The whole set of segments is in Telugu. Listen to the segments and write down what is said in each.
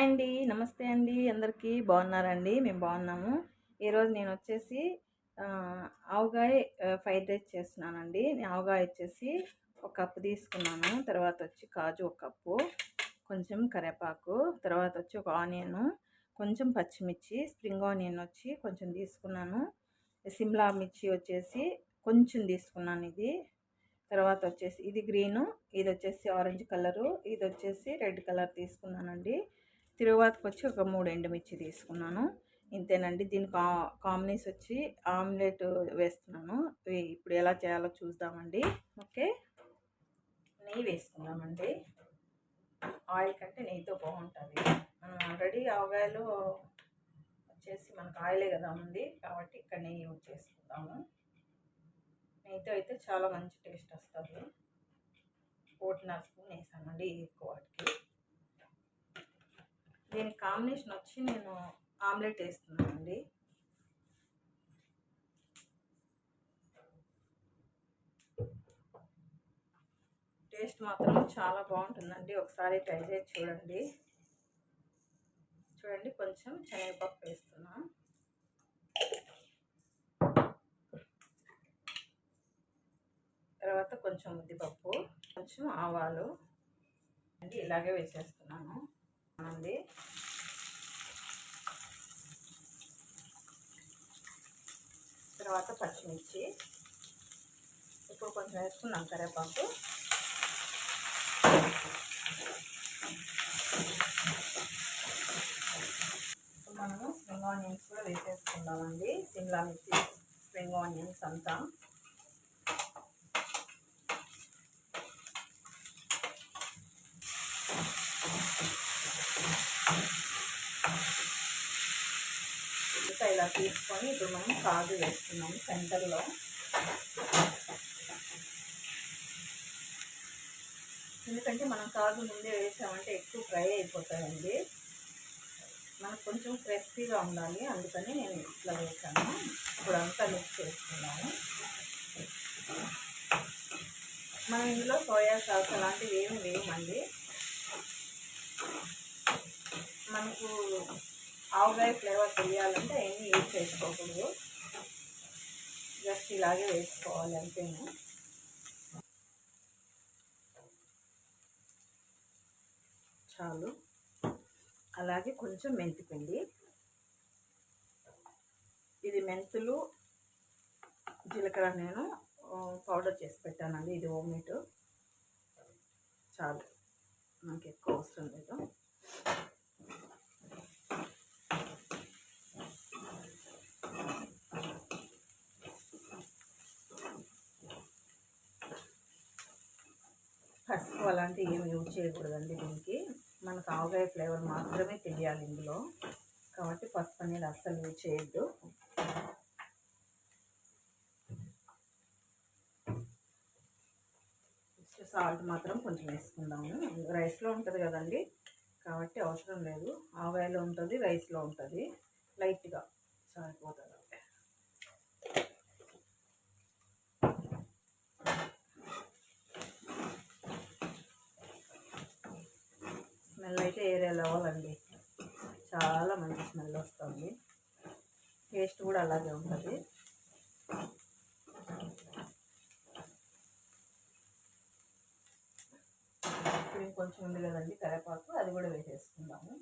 హాయ్ అండి. నమస్తే అండి. అందరికీ బాగున్నారండి? మేము బాగున్నాము. ఈరోజు నేను వచ్చేసి ఆ, ఆవకాయ ఫ్రైడ్ రైస్ చేస్తున్నానండి. నేను ఆవకాయ వచ్చేసి ఒక కప్పు తీసుకున్నాను. తర్వాత వచ్చి కాజు ఒక కప్పు కొంచెం కరివేపాకు తర్వాత వచ్చి ఒక ఆనియన్ కొంచెం పచ్చిమిర్చి స్ప్రింగ్ ఆనియన్ వచ్చి కొంచెం తీసుకున్నాను. సిమ్లా మిర్చి వచ్చేసి కొంచెం తీసుకున్నాను ఇది. తర్వాత వచ్చేసి ఇది గ్రీను ఇది వచ్చేసి ఆరెంజ్ కలరు ఇది వచ్చేసి రెడ్ కలర్ తీసుకున్నానండి. తిరువాతకు వచ్చి ఒక మూడు ఎండుమిర్చి తీసుకున్నాను. ఇంతేనండి దీని కా కాంబినేషన్ వచ్చి ఆమ్లెట్ వేస్తున్నాను. ఇప్పుడు ఎలా చేయాలో చూద్దామండి. ఓకే. నెయ్యి వేసుకుందామండి. ఆయిల్ కంటే నెయ్యితో బాగుంటుంది. మనం ఆల్రెడీ ఆవకాయలు వచ్చేసి మనకు ఆయిలే కదా ఉంది. కాబట్టి ఇక్కడ నెయ్యి యూజ్ చేసుకుందాము. నెయ్యితో అయితే చాలా మంచి టేస్ట్ వస్తుంది. ఒకటిన్నర స్పూన్ వేసామండి ఎక్కువ వాటికి. దీనికి కాంబినేషన్ వచ్చి నేను ఆమ్లెట్ వేస్తున్నానండి. టేస్ట్ మాత్రం చాలా బాగుంటుందండి. ఒకసారి ట్రై చేసి చూడండి. చూడండి కొంచెం శనగపప్పు వేస్తున్నాం. తర్వాత కొంచెం ఉద్దిపప్పు కొంచెం ఆవాలు. అండి ఇలాగే వేసేస్తున్నాను. అండి తర్వాత పచ్చిమిర్చి. ఇప్పుడు కొంచెం వేసుకున్నాం కరేపాకు మనము స్ప్రింగ్ ఆనియన్స్ కూడా వేసేసుకుందామండి. సిమ్లా మిర్చి స్ప్రింగ్ ఆనియన్స్ అంతా. ఇంకా ఇలా తీసుకొని ఇప్పుడు మనం కాజు వేస్తున్నాము సెంటర్లో. ఎందుకంటే మనం కాజు ముందే వేసామంటే ఎక్కువ ఫ్రై అయిపోతాయండి. మనకు కొంచెం క్రిస్పీగా ఉండాలి అందుకని నేను ఇట్లా వేసాను. ఇప్పుడు అంతా మిక్స్ చేసుకున్నాము మనం ఇందులో సోయా సాస్ అలాంటివి ఏమి వేయమండి మనకు ఆవకాయ ఫ్లేవర్ తెలియాలంటే ఏమీ యూజ్ చేసుకోకూడదు. జస్ట్ ఇలాగే వేసుకోవాలి అంతేనా చాలు. అలాగే కొంచెం మెంతిపిండి ఇది మెంతులు జీలకర్ర నేను పౌడర్ చేసి పెట్టానండి. ఇది ఓమేట్ చాలు. నాకు ఎక్కువ అవసరం లేదు. పసుపు అలాంటివి ఏమి యూజ్ చేయకూడదండి దీనికి. మనకు ఆవకాయ ఫ్లేవర్ మాత్రమే తెలియాలి ఇందులో. కాబట్టి పసుపు అనేది అస్సలు యూజ్ చేయొద్దు. సాల్ట్ మాత్రం కొంచెం వేసుకుందాము. రైస్లో ఉంటుంది కదండి. కాబట్టి అవసరం లేదు. ఆవాయిలో ఉంటుంది రైస్లో ఉంటుంది. లైట్గా సరిపోతుంది. స్మెల్ అయితే ఏరియా లెవెల్ చాలా మంచి స్మెల్ వస్తుంది టేస్ట్ కూడా అలాగే ఉంటుంది. కొంచెం ఇంకొంచెం ఉంది కదండి కరేపాకు అది కూడా వేసేసుకుందాము.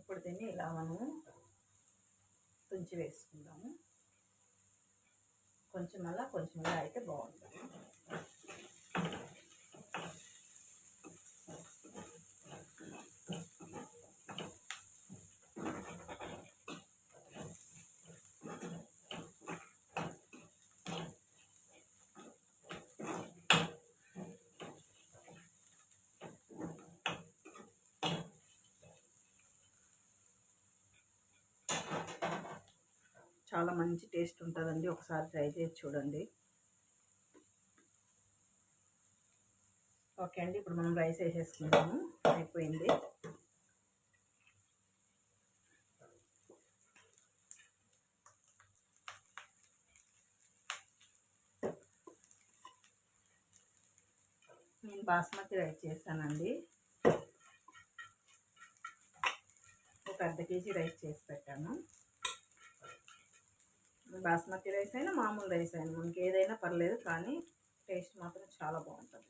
ఇప్పుడు దీన్ని ఇలా మనము తుంచి వేసుకుందాము. కొంచెం అలా కొంచెం ఇలా అయితే బాగుంటుంది. చాలా మంచి టేస్ట్ ఉంటుందండి. ఒకసారి ట్రై చేసి చూడండి. ఓకే అండి. ఇప్పుడు మనం రైస్ వేసేసుకుందాము. అయిపోయింది. నేను బాస్మతి రైస్ చేశానండి. ఒక అర్ధ కేజీ రైస్ చేసి పెట్టాను. బాస్మతి రైస్ అయినా మామూలు రైస్ అయినా మనకి ఏదైనా పర్లేదు కానీ టేస్ట్ మాత్రం చాలా బాగుంటుంది.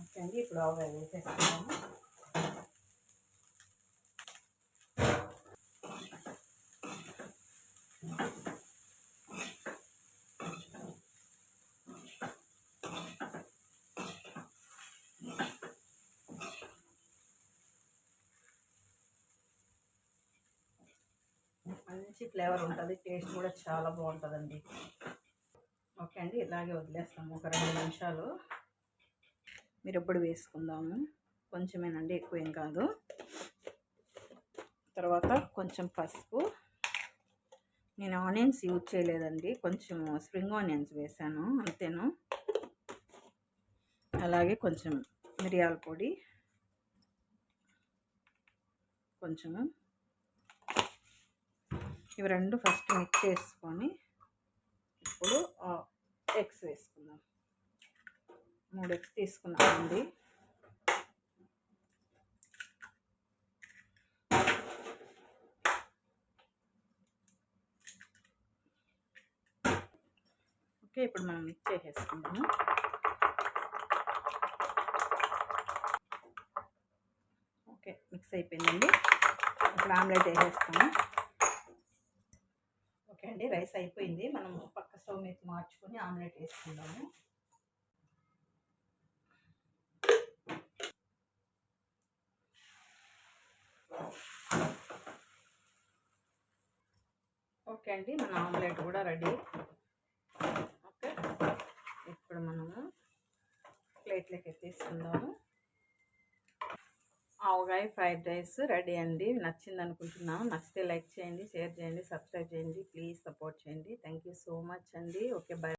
ఓకే అండి ఇప్పుడు ఆవుగా వేసేస్తున్నాము మంచి ఫ్లేవర్ ఉంటుంది టేస్ట్ కూడా చాలా బాగుంటుందండి. ఓకే అండి ఇలాగే వదిలేస్తాము ఒక రెండు నిమిషాలు. మీరు వేసుకుందాము కొంచెమేనండి ఎక్కువ ఏం కాదు. తర్వాత కొంచెం పసుపు. నేను ఆనియన్స్ యూజ్ చేయలేదండి కొంచెం స్ప్రింగ్ ఆనియన్స్ వేసాను అంతేను. అలాగే కొంచెం మిరియాల పొడి కొంచెము ఇవి రెండు ఫస్ట్ మిక్స్ చేసుకొని ఇప్పుడు ఎగ్స్ వేసుకుందాం. మూడు ఎగ్స్ తీసుకున్నామండి. ఓకే ఇప్పుడు మనం మిక్స్ చేసేసుకుందాము. ఓకే మిక్స్ అయిపోయిందండి. ఇప్పుడు ఆమ్లెట్ వేసేస్తాము. రైస్ అయిపోయింది. మనం పక్క స్టవ్ మీద మార్చుకొని ఆమ్లెట్ వేసుకుందాము. ఓకే అండి మన ఆమ్లెట్ కూడా రెడీ. ఓకే ఇప్పుడు మనము ప్లేట్లోకి ఎత్తేసుకుందాము. ఆవగాయ ఫ్రైడ్ రైస్ రెడీ అండి. నచ్చింది అనుకుంటున్నాను నచ్చితే లైక్ చేయండి షేర్ చేయండి సబ్స్క్రైబ్ చేయండి ప్లీజ్ సపోర్ట్ చేయండి. థ్యాంక్ యూ సో మచ్ అండి. Okay bye